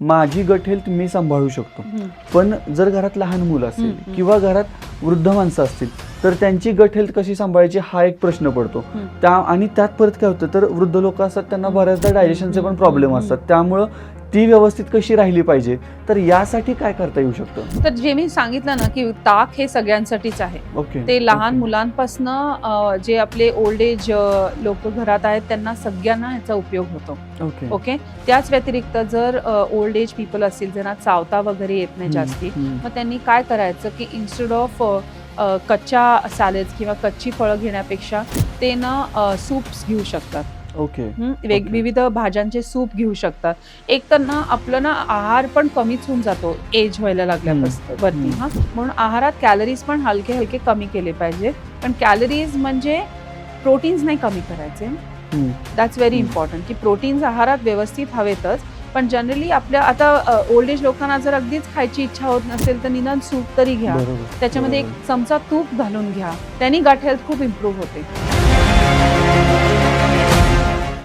माझी gut health मी सांभाळू शकतो. पण जर घरात लहान मुलं असेल हम्म. किंवा घरात वृद्ध माणसं असतील तर त्यांची गट हेल्थ कशी सांभाळायची हा एक प्रश्न पडतो. त्या आणि त्यात परत काय होतं तर वृद्ध लोक असतात त्यांना बऱ्याचदा डायजेशनचे पण प्रॉब्लेम असतात त्यामुळं ती व्यवस्थित कशी राहिली पाहिजे? तर यासाठी काय करता येऊ शकतं? तर जे मी सांगितलं ना की ताक हे सगळ्यांसाठीच आहे. ओके ते लहान ओके. मुलांपासनं जे आपले ओल्ड एज लोक घरात आहेत त्यांना सगळ्यांना ह्याचा उपयोग होतो. ओके. ओके? त्याच व्यतिरिक्त जर ओल्ड एज पीपल असतील ज्यांना चावता वगैरे येत नाही जास्ती. मग त्यांनी काय करायचं की इन्स्टेड ऑफ कच्च्या सॅलेड्स किंवा कच्ची फळं घेण्यापेक्षा ते ना सूप्स घेऊ शकतात. ओके वेग. विविध भाज्यांचे सूप घेऊ शकतात एक तर ना आपलं ना आहार पण कमीच होऊन जातो एज व्हायला लागल्यापासून वरती. हा. म्हणून आहारात कॅलरीज पण हलके हलके कमी केले पाहिजे. पण कॅलरीज म्हणजे प्रोटीन्स नाही कमी करायचे. That's very. इम्पॉर्टंट की प्रोटीन्स आहारात व्यवस्थित हवेतच. पण जनरली आपल्या आता ओल्ड एज लोकांना जर अगदीच खायची इच्छा होत नसेल तर निदान सूप तरी घ्या. त्याच्यामध्ये एक. चमचा तूप घालून घ्या. त्यांनी गट हेल्थ खूप इम्प्रूव्ह होते.